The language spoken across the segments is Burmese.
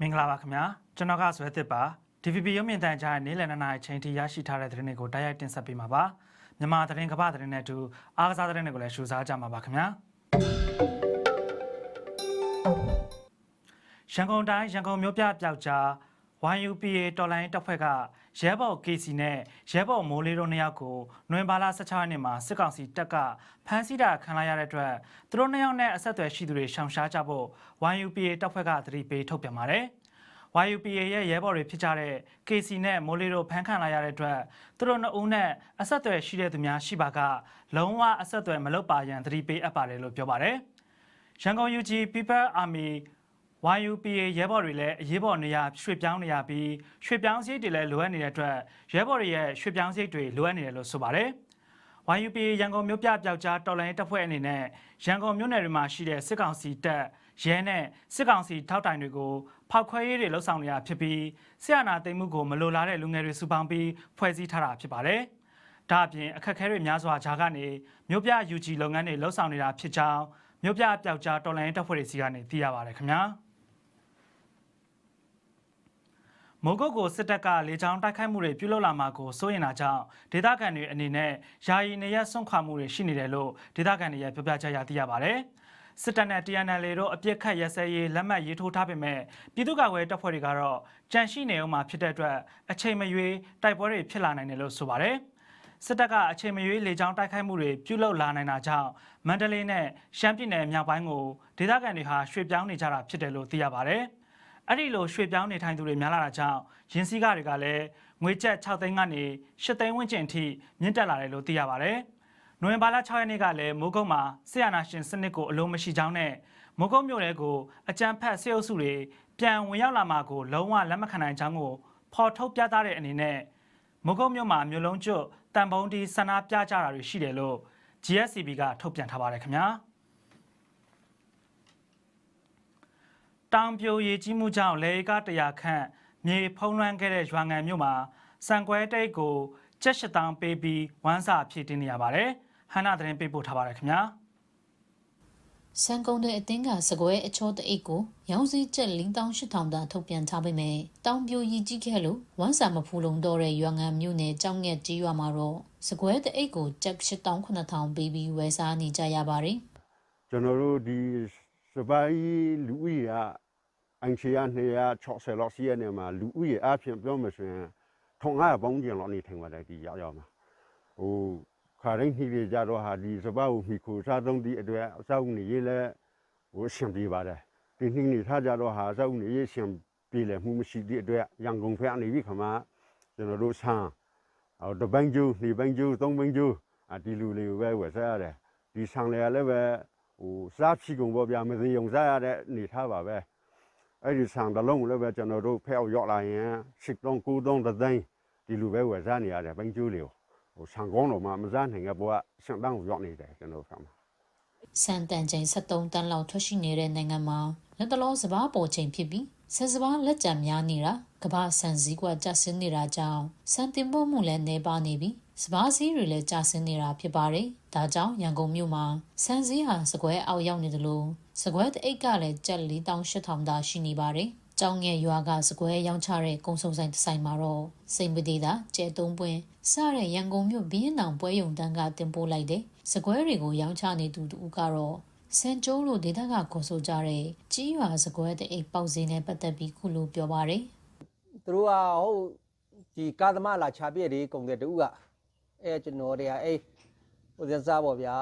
မင်္ဂလာပါခင်ဗျာကျွန်တော်ကဆွဲသစ်ပါ DVB ရုပ်မြင်သံကြားရဲ့နေ့လည်နှစ်နာရီချိန်ထိရရှိထားတဲ့သတင်းတွေကိုတိုက်ရိုက်တင်ဆက်ပေးမှာပါမြန်မာသတင်းကမ္ဘာသတင်းနဲ့အတူအားကစားသတင်းတွေကိုလည်းရှုစားကြမှာပါခင်ဗျာရန်ကုန်တိုင်းရန်ကုန်မြို့ပြပျောက်ကြား YUPA တော်လိုင်းတပ်ဖွဲ့ကရဲဘော် KC နဲ့ရဲဘော်မိုးလေးတို့နှစ်ယောက်ကိုနွေဘာလ16ရက်နေ့မှာစစ်ကောင်စီတပ်ကဖမ်းဆီးတာခံလိုက်ရတဲ့အတွက်သူတို့နှစ်ယောက်နဲ့အဆက်အသွယ်ရှိသူတွေရှောင်ရှားကြဖို့ YUPA တပ်ဖွဲ့ကသတိပေးထုတ်ပြန်ပါတယ်။ YUPA ရဲ့ရဲဘော်တွေဖြစ်ကြတဲ့ KC နဲ့မိုးလေးတို့ဖမ်းခံလိုက်ရတဲ့အတွက်သူတို့နှစ်ဦးနဲ့အဆက်အသွယ်ရှိတဲ့သူများရှိပါကလုံးဝအဆက်အသွယ်မလုပ်ပါရန်သတိပေးအပ်ပါတယ်လို့ပြောပါတယ်။ရန်ကုန် UG People Army YUPA ရဲဘော်တွေလည်းအရေးပေါ်နေရာရွှေ့ပြောင်းနေရပြီးရွှေ့ပြောင်းစရိတ်တွေလည်းလိုအပ်နေတဲ့အတွက်ရဲဘော်တွေရဲ့ရွှေ့ပြောင်းစရိတ်တွေလိုအပ်နေတယ်လို့ဆိုပါတယ်။ YUPA ရန်ကုန်မြို့ပြပျောက်ကြားတော်လိုင်းတပ်ဖွဲ့အနေနဲ့ရန်ကုန်မြို့နယ်တွေမှာရှိတဲ့စစ်ကောင်စီတပ်ရဲနဲ့စစ်ကောင်စီထောက်တိုင်တွေကို ဖောက်ခွဲရေးတွေလှုပ်ဆောင်နေတာဖြစ်ပြီးဆရာနာသိမ်းမှုကိုမလိုလားတဲ့လူငယ်တွေစုပေါင်းပြီးဖွဲ့စည်းထားတာဖြစ်ပါတယ်။ဒါအပြင်အခက်အခဲတွေများစွာဂျာကနေမြို့ပြ UG လုပ်ငန်းတွေလှုပ်ဆောင်နေတာဖြစ်ကြောင်းမြို့ပြပျောက်ကြားတော်လိုင်းတပ်ဖွဲ့တွေစီကနေသိရပါတယ်ခင်ဗျာ။မိုးကုတ်ကိုစစ်တပ်ကလေကြောင်းတိုက်ခိုက်မှုတွေပြုလုပ်လာမှာကိုစိုးရိမ်တာကြောင့်ဒေသခံတွေအနေနဲ့ယာယီနေရဆွန့်ခွာမှုတွေရှိနေတယ်လို့ဒေသခံတွေရဲ့ပြောပြချက်ရသိရပါဗျ။ စစ်တပ်နဲ့ TNL တို့အပြစ်ခတ်ရစဲရေးလက်မှတ်ရေးထိုးထားပေမဲ့ပြည်သူ့ကာကွယ်တပ်ဖွဲ့တွေကတော့ကြန့်ရှိနေအောင်မှာဖြစ်တဲ့အတွက်အချိန်မရွေးတိုက်ပွဲတွေဖြစ်လာနိုင်တယ်လို့ဆိုပါတယ်။စစ်တပ်ကအချိန်မရွေးလေကြောင်းတိုက်ခိုက်မှုတွေပြုလုပ်လာနိုင်တာကြောင့်မန္တလေးနဲ့ရှမ်းပြည်နယ်မြောက်ပိုင်းကိုဒေသခံတွေဟာရွှေ့ပြောင်းနေကြတာဖြစ်တယ်လို့သိရပါဗျ။အဲ့ဒီလိုရွှေ့ပြောင်းနေထိုင်သူတွေများလာတာကြောင့်ရင်းစည်းကတွေကလည်းငွေကျပ်6သိန်းကနေ8သိန်းဝန်းကျင်အထိမြင့်တက်လာတယ်လို့သိရပါဗျ။ နိုဝင်ဘာလ6ရက်နေ့ကလည်းမိုးကုတ်မှာဆီယနာရှင်စနစ်ကိုအလုံးမရှိကြောင်းနဲ့မိုးကုတ်မြို့နယ်ကိုအကြမ်းဖက်ဆေးအုပ်စုတွေပြန်ဝင်ရောက်လာမှာကိုလုံးဝလက်မခံနိုင်ကြောင်းကိုဖော်ထုတ်ပြသတဲ့အနေနဲ့မိုးကုတ်မြို့မှာမြို့လုံးကျွတ်တန်ပုံးတီဆန္ဒပြကြတာတွေရှိတယ်လို့ GSCB ကထုတ်ပြန်ထားပါတယ်ခင်ဗျာ။တောင်ပြိုရေကြီးမှုကြောင့်လေကတရာခန့်မြေဖုံးလွှမ်းခဲ့တဲ့ရွာငံမြို့မှာစံကွဲတိတ်ကိုကျက်ရှတောင်ပေးပြီးဝမ်းစာဖြည့်တင်းနေရပါတယ်။ ဟန်နာသတင်းပေးပို့ထားပါတယ်ခင်ဗျာ။စံကုန်တဲ့အတင်းကစကွဲအချောတအိတ်ကိုရောင်းစည်းချက်4800တာထုတ်ပြန်ထားပေမဲ့တောင်ပြိုရီကြီးခဲ့လို့ဝမ်းစာမဖူလုံတော့တဲ့ရွာငံမြို့နယ်ကြောင်ငက်ကြီးရွာမှာတော့စကွဲတအိတ်ကိုကျပ်8900ပေးပြီးဝယ်စားနေကြရပါတယ်။ကျွန်တော်တို့ဒီစပိုင်းလူဦးရေကအန်ချီယာ260လောက်ရှိရနေမှာလူဦးရေအပြင်ပြောမှဆိုရင်1500ပေါင်းကျင်လောက်နေထိုင်ပါတယ်ဒီရောက်ရောက်မှာဟို ခါတိုင်းနှီးပြကြတော့ဟာဒီစပကိုမိခိုစားသုံးဒီအတွက်အစောက်နေရေးလဲဟိုရှင်ပြပါတယ်ဒီနှင်းနေထားကြတော့ဟာအစောက်နေရေးရှင်ပြေလဲမှုမရှိတဲ့အတွက်ရန်ကုန်ဖက်အနေပြီးခမကျွန်တော်တို့ဆန်းဟိုတပိုင်းကျိုးဒီပိုင်းကျိုးသုံးပိုင်းကျိုးအဒီလူလေးကိုပဲဝယ်စားရတယ်ဒီဆန်းလေလည်းပဲဟိုစားဖြီကုန်ပေါ်ပြမသိုံစားရတဲ့အနေထားပါပဲအဲ့ဒီဆန်တစ်လုံးလည်းပဲကျွန်တော်တို့ဖဲအောင်ရောက်လာရင်စစ်တုံးကူတုံးတစ်သိန်းဒီလိုပဲဝယ်စားနေရတယ်ဘင်းကျိုးလေး ဟိုဆန်ကောင်းတော့မှမစားနိုင်တဲ့ဘဝဆန်တန်းကိုရောက်နေတယ်ကျွန်တော်ဖမ်းစံတန်ချိန်73တန်းလောက်ထွက်ရှိနေတဲ့နိုင်ငံမှာလက်တလောစဘာပေါ်ချိန်ဖြစ်ပြီးဆန်စဘာလက်ကြံများနေတာကမ္ဘာဆန်စည်းကွက်ကျဆင်းနေတာကြောင့်စံတင်ပို့မှုလည်းနှဲပါနေပြီးစဘာစည်းတွေလည်းကျဆင်းနေတာဖြစ်ပါတယ်။ဒါကြောင့်ရန်ကုန်မြို့မှာစံစည်းဟာစကွဲအောက်ရောက်နေတယ်လို့စကွဲတအိတ်ကလည်းကျပ်4800တာရှိနေပါတယ်။ ကျောင်းငယ်ရွာကစကွဲရောင်းချတဲ့ကုံစုံဆိုင်တစ်ဆိုင်မှာတော့စိန်ပတိတာကျဲသုံးပွင့်စတဲ့ရန်ကုန်မြို့ဘင်းနောင်ပွဲယုံတန်းကတင်ပို့လိုက်တဲ့စကွဲတွေကိုရောင်းချနေသူတူကတော့စန်ကျိုးလို့ဒေသကခေါ်ဆိုကြတဲ့ကြီးရွာစကွဲတဲ့အိတ်ပေါက်စင်းနဲ့ပတ်သက်ပြီးခုလိုပြောပါတယ်သူတို့ကဟုတ်ဒီကာသမာလာချပြည့်တွေကုန်တဲ့တူကအဲကျွန်တော်တွေကအေးဟိုစစားပေါ့ဗျာ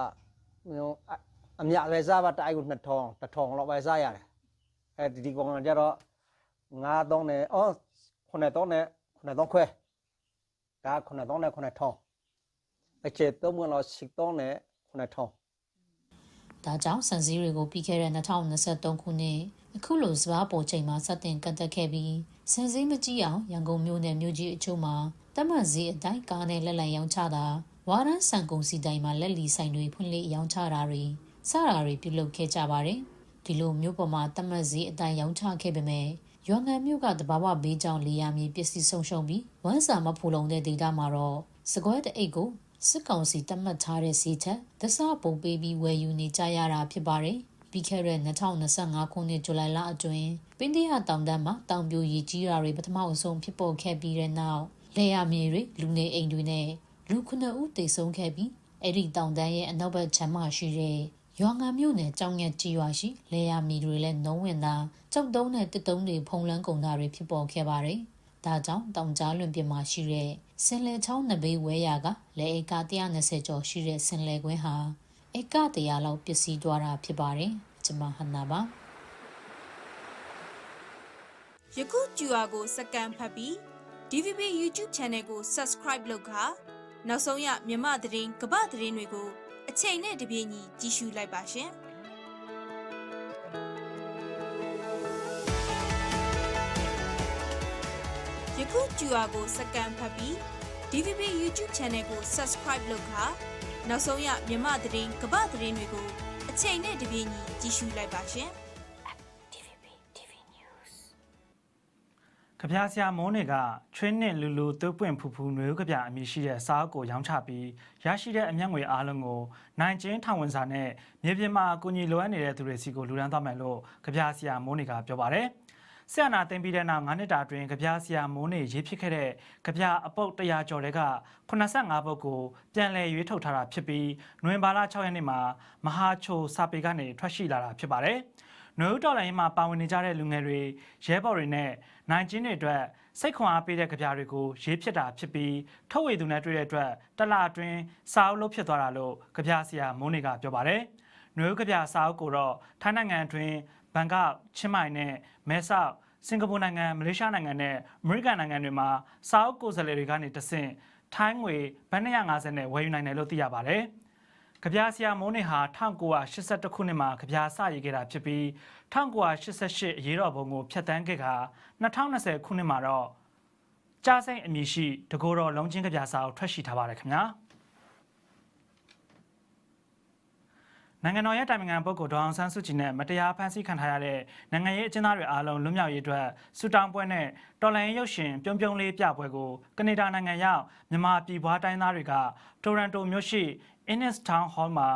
ဟိုအအမြပဲစားပါတိုက်ကို2000 1000လောက်ပဲစားရတယ်အဲဒီဒီကောင်ကကြတော့ 9000နဲ့အော်9000နဲ့9000ခွဲဒါ9000နဲ့9000အကျသုံးမလို့6000နဲ့9000။ဒါကြောင့်စံစည်းတွေကိုပြီးခဲ့တဲ့2023ခုနှစ်အခုလိုစပားပေါ်ချိန်မှာစတင်ကန့်သက်ခဲ့ပြီးဆန်စည်းမကြီးအောင်ရန်ကုန်မြို့နယ်မြို့ကြီးအချို့မှာတမတ်စည်းအတိုင်းကားနဲ့လက်လံရောင်းချတာဝါရန်စံကုန်စီတိုင်းမှာလက်လီဆိုင်တွေဖွင့်လှစ်ရောင်းချတာတွေစတာတွေပြုလုပ်ခဲ့ကြပါတယ်ဒီလိုမြို့ပေါ်မှာတမတ်စည်းအတိုင်းရောင်းချခဲ့ပေမဲ့ ရွာငံမြို့ကတဘာဝဘေးကြောင့်လေယာမြေပစ္စည်းဆုံးရှုံးပြီးဝမ်းစာမဖူလုံတဲ့ဒေသမှာတော့စကွဲတဲ့အိတ်ကိုစစ်ကောင်စီတတ်မှတ်ထားတဲ့စီချက်သစပုံပေးပြီးဝယ်ယူနေကြရတာဖြစ်ပါတယ်။ပြီးခဲ့တဲ့2025ခုနှစ်ဇူလိုင်လအတွင်းပင်းတရတောင်တန်းမှာတောင်ပြိုရည်ကြီးတာတွေပထမအဆုံးဖြစ်ပေါ်ခဲ့ပြီးတဲ့နောက်လေယာမြေတွေလူနေအိမ်တွေနဲ့လူခုနှစ်ဦးသေဆုံးခဲ့ပြီးအဲ့ဒီတောင်တန်းရဲ့အနောက်ဘက်ခြမ်းမှာရှိတဲ့ရွာငံမြို့နယ်ကြောင်ငက်ကြီးရွာရှိလေယာမြေတွေလည်းနှုံးဝင်တာ ကြောက်တုံးနဲ့တစ်တုံးတွေဖုံလန်းကုန်တာတွေဖြစ်ပေါ်ခဲ့ပါတယ်။ဒါကြောင့်တောင်ကြားလွင်ပြင်မှာရှိတဲ့စင်လေချောင်းနဘေးဝဲရာကလေဧက120ကျော်ရှိတဲ့စင်လေကွင်းဟာဧက100လောက်ပျက်စီးသွားတာဖြစ်ပါတယ်။ကျွန်မဟန်နာပါယခု QR ကိုစကန်ဖတ်ပြီး DVB YouTube Channel ကို Subscribe လုပ်ခါနောက်ဆုံးရမြမသတင်းကပ္ပသတင်းတွေကိုအချိန်နဲ့တပြေးညီကြည့်ရှုလိုက်ပါရှင်။။ ခု QR ကိုစကန်ဖတ်ပြီး DVB YouTube Channel ကို Subscribe လုပ်ခါနောက်ဆုံးရမြမသတင်းကပ္ပသတင်းတွေကိုအချိန်နဲ့တပြေးညီကြည့်ရှုလိုက်ပါရှင်။ DVB TV News ကဗျာဆရာမိုးနေကချွေးနှင့်လူလူသွေးပွင့်ဖူဖူနွေဦးကဗျာအမည်ရှိတဲ့စားအုပ်ကိုရောင်းချပြီးရရှိတဲ့အမျက်ငွေအားလုံးကိုနိုင်ကျင်းထောင်ဝင်စာနဲ့မြေပြင်မှာအကူအညီလိုအပ်နေတဲ့သူတွေစီကိုလူဒန်းသွားမယ်လို့ကဗျာဆရာမိုးနေကပြောပါတယ်။ ဆရာနာတင်ပြီးတဲ့နောက်9နှစ်တာအတွင်းကဗျာဆရာမိုးနေရေးဖြစ်ခဲ့တဲ့ကဗျာအပုတ်100ကျော်တွေက85ပုတ်ကိုပြန်လည်ရွေးထုတ်ထားတာဖြစ်ပြီးနိုဝင်ဘာလ6ရက်နေ့မှာမဟာချိုစာပေကနေထွက်ရှိလာတာဖြစ်ပါတယ်။နွေဦးတော်လိုင်းမှာပါဝင်နေကြတဲ့လူငယ်တွေရဲဘော်တွေနဲ့နိုင်ကျင်းတွေအတွက်စိတ်ခွန်အားပေးတဲ့ကြပြတွေကိုရေးဖြစ်တာဖြစ်ပြီးထုတ်ဝေသူနဲ့တွေ့တဲ့အတွက်တလအတွင်းစာအုပ်လို့ဖြစ်သွားတာလို့ကြပြဆရာမိုးနေကပြောပါတယ်။နွေဦးကြပြစာအုပ်ကိုတော့ထိုင်းနိုင်ငံအတွင်း ဘန်ကောက်ချင်းမိုင်နဲ့မဲဆောက်စင်ကာပူနိုင်ငံမလေးရှားနိုင်ငံနဲ့အမေရိကန်နိုင်ငံတွေမှာစာအုပ်ကိုယ်စားလှယ်တွေကနေတဆင့်ထိုင်းငွေဘတ်250နဲ့ဝယ်ယူနိုင်တယ်လို့သိရပါတယ်။ကြပြာဆရာမိုးနေဟာ1982ခုနှစ်မှာကြပြာစရေးခဲ့တာဖြစ်ပြီး1988အရေးတော်ပုံကိုဖျက်ဆီးခဲ့က2020ခုနှစ်မှာတော့ကြားစိမ့်အမည်ရှိတကိုယ်တော်လုံးချင်းကြပြာစာကိုထွက်ရှိထားပါတယ်ခင်ဗျာ နိုင်ငံတော်ရဲ့တိုင်ပင်ခံပုဂ္ဂိုလ်ဒေါအောင်ဆန်းစုကြည်နဲ့မတရားဖမ်းဆီးခံထားရတဲ့နိုင်ငံရေးအကျဉ်းသားတွေအားလုံးလွတ်မြောက်ရေးအတွက်စူတောင်းပွဲနဲ့တော်လှန်ရေးရုပ်ရှင်ပြုံးပြုံးလေးပြပွဲကိုကနေဒါနိုင်ငံရောက်မြန်မာပြည်ပွားတိုင်းသားတွေကတိုရန်တိုမြို့ရှိ Innis Town Hall မှာ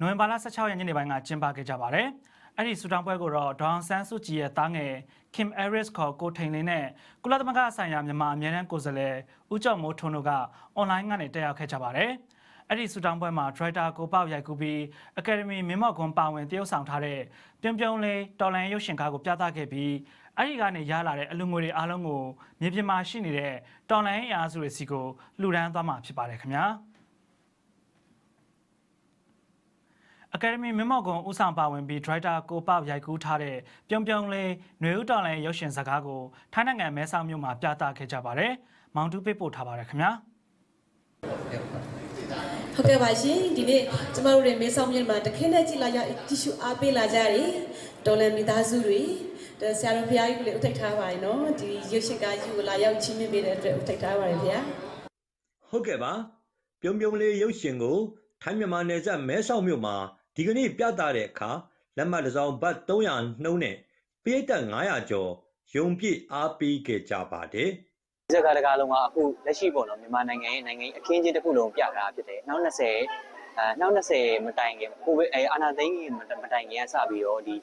နိုဝင်ဘာလ16ရက်ညနေပိုင်းကကျင်းပခဲ့ကြပါတယ်။အဲ့ဒီစူတောင်းပွဲကိုတော့ဒေါအောင်ဆန်းစုကြည်ရဲ့တားငယ် Kim Harris ခေါ်ကိုထိန်လင်းနဲ့ကုလသမဂ္ဂဆိုင်ရာမြန်မာအမြဲတမ်းကိုယ်စားလှယ်ဦးကျော်မိုးထွန်းတို့ကအွန်လိုင်းကနေတက်ရောက်ခဲ့ကြပါတယ်။ အဲ့ဒီစူတောင်းပွဲမှာဒရိုက်တာကိုပေါက်ရိုက်ကူပြီးအကယ်ဒမီမင်းမော့ကွန်ပါဝင်တရုတ်ဆောင်ထားတဲ့ပြုံးပြုံးလေးတော်လန်ရုပ်ရှင်ကားကိုပြသခဲ့ပြီးအဲ့ဒီကနေရလာတဲ့အလူငွေတွေအားလုံးကိုမြေပြင်မှာရှိနေတဲ့တော်လန်အင်အားစုတွေစီကိုလှူဒန်းသွားမှာဖြစ်ပါတယ်ခင်ဗျာအကယ်ဒမီမင်းမော့ကွန်ဦးဆောင်ပါဝင်ပြီးဒရိုက်တာကိုပေါက်ရိုက်ကူးထားတဲ့ပြုံးပြုံးလေးຫນွေဦးတော်လန်ရုပ်ရှင်ဇာတ်ကားကိုထိုင်းနိုင်ငံမဲဆောက်မြို့မှာပြသခဲ့ကြပါတယ်မောင်တူပေးပို့ထားပါတယ်ခင်ဗျာ ဟုတ်ကဲ့ပါရှင်ဒီနေ့ကျမတို့တွေမဲဆောက်မြို့မှာတခင်းနဲ့ကြည့်လာရတီရှူအားပေးလာကြတယ်ဒေါ်လာမိသားစုတွေဒါဆရာတော်ဘုရားကြီးကိုလည်းဥထိတ်ထားပါတယ်နော်ဒီရုပ်ရှင်ကားကြီးကိုလာရောက်ချင်းမြင်ပေးတဲ့အတွက်ဥထိတ်ထားပါတယ်ဗျာဟုတ်ကဲ့ပါပြုံးပြုံးလေးရုပ်ရှင်ကိုထိုင်းမြန်မာနယ်စပ်မဲဆောက်မြို့မှာဒီကနေ့ပြသတဲ့အခါလက်မှတ်တစ်စောင်ဘတ်300နှုန်းနဲ့ပိတ်သက်900ကျော်ယုံပြည့်အားပေးခဲ့ကြပါတယ်ဒီ စကားတကားလုံးကအခုလက်ရှိပေါ့နော်မြန်မာနိုင်ငံရဲ့နိုင်ငံရေးအခင်းအကျင်းတစ်ခုလုံးပြတာဖြစ်တယ်။နောက်20အဲနောက်20မတိုင်ခင်ကိုဗစ်အဲအာနာသိန်းကြီးမတိုင်ခင်ကစပြီးတော့ဒီ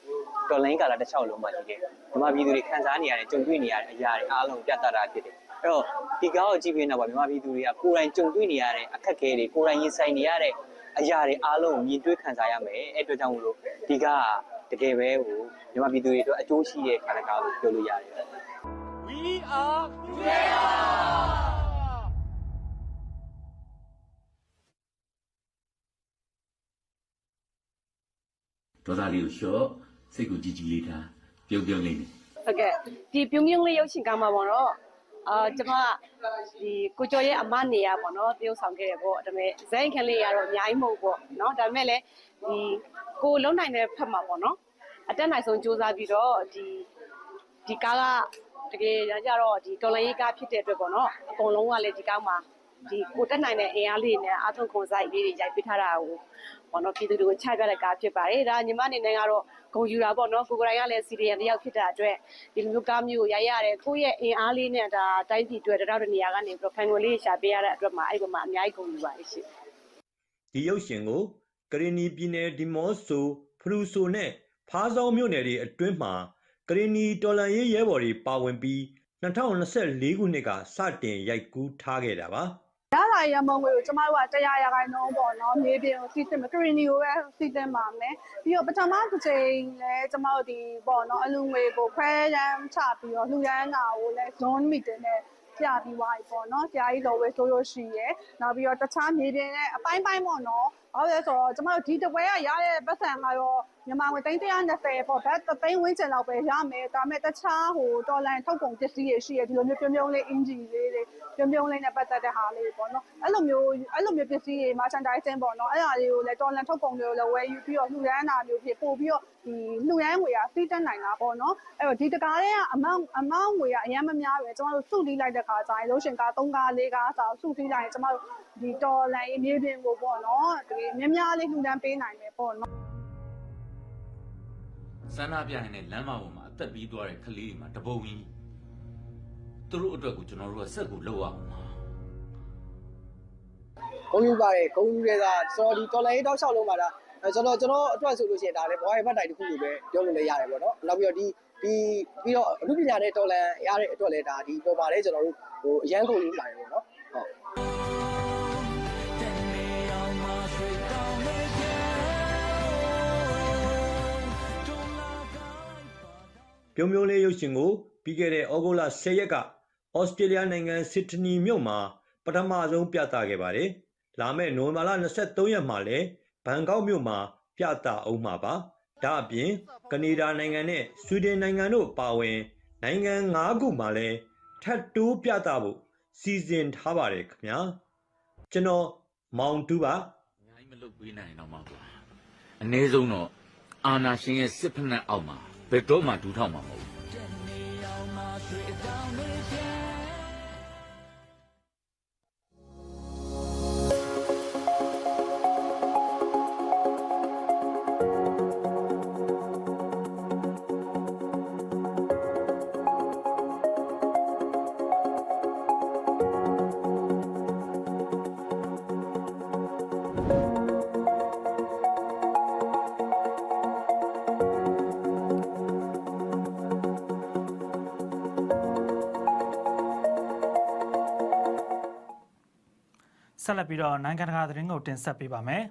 တော်လိုင်းကာလာတစ်လျှောက်လုံးမှာရှိတယ်။မြန်မာပြည်သူတွေခံစားနေရတဲ့ကြုံတွေ့နေရတဲ့အရာတွေအားလုံးပြသတာဖြစ်တယ်။အဲ့တော့ဒီကားကိုကြည့်ပြီးနောက်ပါမြန်မာပြည်သူတွေကကိုယ်တိုင်ကြုံတွေ့နေရတဲ့အခက်အခဲတွေကိုယ်တိုင်ရင်ဆိုင်နေရတဲ့အရာတွေအားလုံးကိုမြင်တွေ့ခံစားရမယ်။အဲ့အတွက်ကြောင့်မလို့ဒီကားကတကယ်ပဲဟိုမြန်မာပြည်သူတွေအတွက်အကျိုးရှိတဲ့ကာလကားလို့ပြောလို့ရတယ်။ We are ဒေါသလေးကိုလျှော့စိတ်ကိုကြည်ကြည်လေးထားပြုံးပြုံးလေးနဲ့ဟုတ်ကဲ့ဒီပြုံးပြုံးလေးရုပ်ရှင်ကားမှာပေါ့နော်အာကျွန်မဒီကိုကျော်ရဲ့အမနေရပေါ့နော်တရုပ်ဆောင်ခဲ့တယ်ပေါ့ဒါပေမဲ့ဇိုင်းခန်းလေးရတော့အများကြီးမဟုတ်ပေါ့နော်ဒါပေမဲ့လည်းဒီကိုလုံးနိုင်တဲ့ဖက်မှာပေါ့နော်အတက်နိုင်ဆုံးစူးစမ်းပြီးတော့ဒီဒီကားက တကယ်ကြတော့ဒီဒေါ်လာရေးကားဖြစ်တဲ့အတွက်ပေါ့နော်အကုန်လုံးကလည်းဒီကားမှာဒီကိုတက်နိုင်တဲ့အင်အားလေးနဲ့အာထုံခွန်ဆိုင်လေးတွေရိုက်ပေးထားတာကိုပေါ့နော်ပြည်သူတွေကိုချပြတဲ့ကားဖြစ်ပါတယ်ဒါညီမအနေနဲ့ကတော့ဂုံယူတာပေါ့နော်ကိုကိုတိုင်းကလည်းစီရီယံတယောက်ဖြစ်တာအတွက်ဒီလိုမျိုးကားမျိုးကိုရိုက်ရတယ်ကိုယ့်ရဲ့အင်အားလေးနဲ့ဒါတိုင်းပြည်အတွက်တရောက်တဲ့နေရာကနေပြီးတော့ဖန်ငွေလေးရှာပေးရတဲ့အတွက်မှာအဲ့ဒီမှာအများကြီးဂုံယူပါတယ်ရှင်ဒီရုပ်ရှင်ကိုကရင်နီပြည်နယ်ဒီမော့ဆိုဖရူဆိုနဲ့ဖားဆောင်မြို့နယ်တွေအတွင်းမှာ ကရင်နီတော်လန်ရေးရဲဘော်တွေပါဝင်ပြီး2024ခုနှစ်ကစတင်ရိုက်ကူးထားခဲ့တာပါရလာရမုံငွေကိုကျမတို့ကတရားရခိုင်နှုန်းပေါ့နော်မြေပြင်ကိုစီစဉ်မယ်ကရီနီကိုပဲစီစဉ်ပါမယ်ပြီးတော့ပထမတစ်ချိန်လဲကျမတို့ဒီပေါ့နော်အလူငွေကိုခွဲရမ်းချပြီးတော့လူရမ်းတာကိုလဲ zone meeting နဲ့ပြပြီးသွားပြီပေါ့နော်ဆရာကြီးတော်ဝဲဆိုလို့ရှိရယ်နောက်ပြီးတော့တခြားမြေပြင်နဲ့အပိုင်းပိုင်းပေါ့နော်ဘာလို့လဲဆိုတော့ကျမတို့ဒီတပွဲကရတဲ့ပတ်စံကတော့ မြန်မာငွေ320ပေါ့ဘတ်သိန်းဝန်းကျင်လောက်ပဲရမယ်ဒါပေမဲ့တခြားဟိုဒေါ်လာထုတ်ကုန်ပစ္စည်းတွေရှိရဒီလိုမျိုးပြုံးပြုံးလေးအင်ဂျီလေးတွေပြုံးပြုံးလေးနဲ့ပတ်သက်တဲ့ဟာလေးပေါ့နော်အဲ့လိုမျိုးအဲ့လိုမျိုးပစ္စည်းတွေ merchandising ပေါ့နော်အဲ့ဒါလေးကိုလည်းဒေါ်လာထုတ်ကုန်တွေကိုလည်းဝယ်ယူပြီးတော့လှူဒန်းတာမျိုးဖြစ်ပို့ပြီးတော့ဒီလှူဒန်းငွေကစီးတက်နိုင်တာပေါ့နော်အဲ့တော့ဒီတကားတွေကအမောင်အမောင်ငွေကအရင်မများပဲကျမတို့စုတီးလိုက်တဲ့ခါကျရင်လို့ရှင်ကား3ကား4ကားစာစုတီးလိုက်ရင်ကျမတို့ဒီဒေါ်လာရေးမြေပြင်ကိုပေါ့နော်ဒီများများလေးလှူဒန်းပေးနိုင်မယ်ပေါ့နော် ဆန္ဒပြရင်လည်းလမ်းမပေါ်မှာအသက်ပြီးသွားတဲ့ကလေးတွေမှာတပုံကြီးသူတို့အတွက်ကိုကျွန်တော်တို့ကဆက်ကိုလောက်အောင်ပါဂုံယူပါတယ်ဂုံယူတဲ့ကကျွန်တော်ဒီတော်လိုင်းတောက်လျှောက်လုံးပါတာအဲကျွန်တော်ကျွန်တော်အတွက်ဆိုလို့ရှိရင်ဒါလည်းဘွားရဲ့ဘတ်တိုင်တစ်ခုလိုပဲပြောလို့လည်းရတယ်ပေါ့နော်နောက်ပြီးတော့ဒီဒီပြီးတော့အမှုပညာနဲ့တော်လန်ရတဲ့အတွက်လည်းဒါဒီပေါ်မှာလည်းကျွန်တော်တို့ဟိုအရန်ဂုံယူပါတယ်ပေါ့နော် ပြုံးပြုံးလေးရုပ်ရှင်ကိုပြီးခဲ့တဲ့ဩဂုတ်လ10ရက်ကဩစတြေးလျနိုင်ငံစစ်ဒနီမြို့မှာပထမဆုံးပြသခဲ့ပါတယ်။လာမယ့်နိုဝင်ဘာလ23ရက်မှာလည်းဘန်ကောက်မြို့မှာပြသအောင်မှာပါ။ဒါအပြင်ကနေဒါနိုင်ငံနဲ့ဆွီဒင်နိုင်ငံတို့ပါဝင်နိုင်ငံ9ခုမှာလည်းထပ်တိုးပြသဖို့စီစဉ်ထားပါတယ်ခင်ဗျာ။ကျွန်တော်မောင်တူပါအများကြီးမလုပ်ပေးနိုင်တော့မှာကွာအနည်းဆုံးတော့အာနာရှင်ရဲ့စစ်ဖက်နှက်အောက်မှာ ဘယ်တော့မှဒူးထောက်မှာမဟုတ်ဘူး ဆက်လက်ပြီးတော့နိုင်ငံတကာသတင်းကိုတင်ဆက်ပေးပါမယ်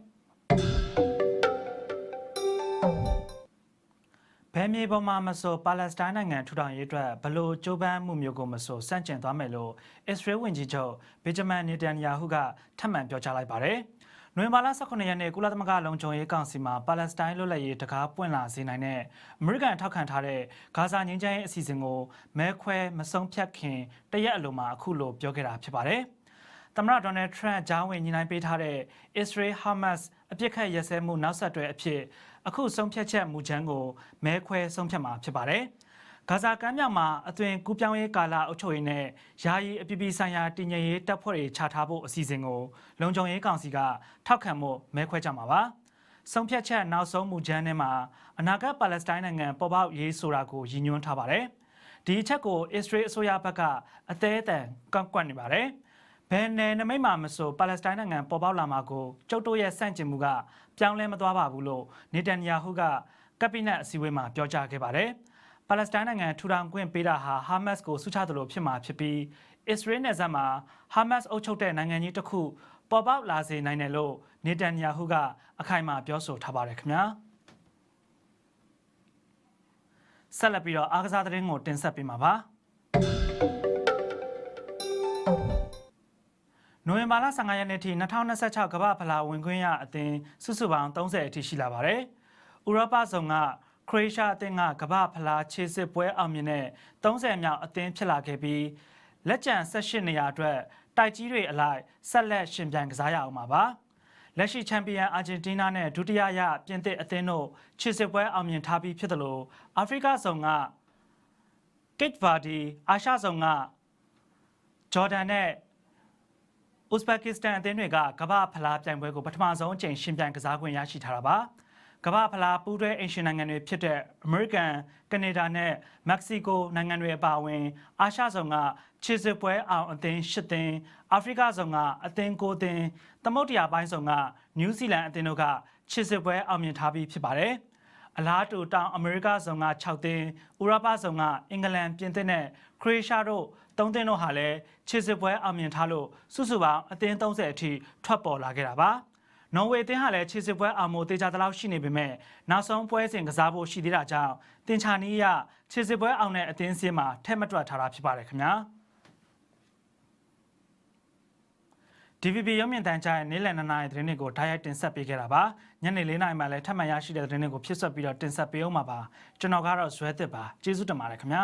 ဘယ်မြေပေါ်မှာမဆိုပါလက်စတိုင်းနိုင်ငံထူထောင်ရေးအတွက်ဘလို့ကြိုးပမ်းမှုမျိုးကိုမဆိုစန့်ကျင်သွားမယ်လို့အစ္စရေးဝန်ကြီးချုပ်ဗေဂျမန်နေတန်ယာဟုကထပ်မံပြောကြားလိုက်ပါတယ်။နိုဝင်ဘာလ18ရက်နေ့ကုလသမဂ္ဂလုံခြုံရေးကောင်စီမှာပါလက်စတိုင်းလွတ်လပ်ရေးတကားပွင့်လာစေနိုင်တဲ့အမေရိကန်ထောက်ခံထားတဲ့ဂါဇာငြိမ်းချမ်းရေးအစီအစဉ်ကိုမဲခွဲမဆုံးဖြတ်ခင်တရက်အလိုမှာအခုလိုပြောခဲ့တာဖြစ်ပါတယ်။ သမ္မတဒေါ်နယ်ထရန့်ဂျာဝင်ညီနိုင်ပေးထားတဲ့ Israel Hamas အပြစ်ခတ်ရစဲမှုနောက်ဆက်တွဲအဖြစ်အခုဆုံးဖြတ်ချက်မူချမ်းကိုမဲခွဲဆုံးဖြတ်မှာဖြစ်ပါတယ်။ဂါဇာကမ်းမြောင်မှာအသွင်ကူးပြောင်းရေးကာလအုပ်ချုပ်ရေးနဲ့ယာယီအပြည်ပြည်ဆိုင်ရာတည်ငြိမ်ရေးတပ်ဖွဲ့တွေချထားဖို့အစီအစဉ်ကိုလုံခြုံရေးကောင်စီကထောက်ခံမှုမဲခွဲကြမှာပါ။ဆုံးဖြတ်ချက်နောက်ဆုံးမူချမ်းထဲမှာအနာဂတ်ပါလက်စတိုင်းနိုင်ငံပေါ်ပေါက်ရေးဆိုတာကိုရည်ညွှန်းထားပါတယ်။ဒီအချက်ကို Israel အစိုးရဘက်ကအသေးအတန်ကန့်ကွက်နေပါတယ်။ ဘယ်နယ်နမိတ်မှာမဆိုပါလက်စတိုင်းနိုင်ငံပေါ်ပေါက်လာမှာကိုကျုပ်တို့ရဲ့စန့်ကျင်မှုကပြောင်းလဲမသွားပါဘူးလို့နေတန်ယာဟုကကက်ဘိနက်အစည်းအဝေးမှာပြောကြားခဲ့ပါတယ်။ပါလက်စတိုင်းနိုင်ငံထူထောင်ခွင့်ပေးတာဟာဟာမတ်စ်ကိုဆုချသလိုဖြစ်မှာဖြစ်ပြီးအစ္စရေးနယ်စပ်မှာဟာမတ်စ်အုပ်ချုပ်တဲ့နိုင်ငံကြီးတစ်ခုပေါ်ပေါက်လာစေနိုင်တယ်လို့နေတန်ယာဟုကအခိုင်အမာပြောဆိုထားပါတယ်ခင်ဗျာ။ဆက်လက်ပြီးတော့အားကစားသတင်းကိုတင်ဆက်ပေးမှာပါ။ နိုဝင်ဘာလ15ရက်နေ့ထိ2026ကမ္ဘာဖလားဝင်ခွင့်ရအသင်းစုစုပေါင်း30အထိရှိလာပါတယ်။ဥရောပဆောင်ကခရိုအေးရှားအသင်းကကမ္ဘာဖလားခြေစစ်ပွဲအောင်မြင်တဲ့30မြောက်အသင်းဖြစ်လာခဲ့ပြီးလက်ကျန်18နေရာအတွက်တိုက်ကြီးတွေအလိုက်ဆက်လက်ရှင်ပြိုင်ကစားရအောင်ပါပါ။လက်ရှိချန်ပီယံအာဂျင်တီးနားနဲ့ဒုတိယရပြင်သစ်အသင်းတို့ခြေစစ်ပွဲအောင်မြင်ထားပြီးဖြစ်တယ်လို့အာဖရိကဆောင်ကကစ်ဗာဒီအာရှဆောင်ကဂျော်ဒန်နဲ့ ဥဇဘက်ကစ္စတန်အသင်းတွေကကမ္ဘာဖလားပြိုင်ပွဲကိုပထမဆုံးအကြိမ်ရှင်ပြိုင်ကစားခွင့်ရရှိထားတာပါကမ္ဘာဖလားပူးတွဲအင်ရှင်နိုင်ငံတွေဖြစ်တဲ့အမေရိကန်ကနေဒါနဲ့မက္ကဆီကိုနိုင်ငံတွေအပါအဝင်အာရှဆောင်ကခြေစစ်ပွဲအောင်အသင်း၈သင်းအာဖရိကဆောင်ကအသင်း၉သင်းသမုဒ္ဒရာပိုင်းဆောင်ကနယူးဇီလန်အသင်းတို့ကခြေစစ်ပွဲအောင်မြင်ထားပြီးဖြစ်ပါတယ် အလားတူတောင်အမေရိကဆောင်က6သင်းဥရောပဆောင်ကအင်္ဂလန်ပြင်သစ်နဲ့ခရိုအေးရှားတို့သုံးသင်းတို့ဟာလည်းခြေစစ်ပွဲအောင်မြင်ထားလို့စုစုပေါင်းအသင်း30အထိထွက်ပေါ်လာခဲ့တာပါနော်ဝေအသင်းဟာလည်းခြေစစ်ပွဲအောင်မိုတေချာတလောက်ရှိနေပေမဲ့နောက်ဆုံးပွဲစဉ်ကစားဖို့ရှိသေးတာကြောင့်တင်ချာနီးရခြေစစ်ပွဲအောင်တဲ့အသင်းစင်းမှာထက်မတွက်ထားတာဖြစ်ပါတယ်ခင်ဗျာ DVB ရုံမြင့်တန်းကြားရဲ့နေ့လယ်2နာရီသတင်းတွေကိုဓာတ်ရိုက်တင်ဆက်ပေးခဲ့တာပါညနေ4နာရီမှလည်းထပ်မံရရှိတဲ့သတင်းတွေကိုဖြစ်ဆက်ပြီးတော့တင်ဆက်ပေးအောင်ပါပါကျွန်တော်ကတော့ဇွဲသစ်ပါကျေးဇူးတင်ပါတယ်ခင်ဗျာ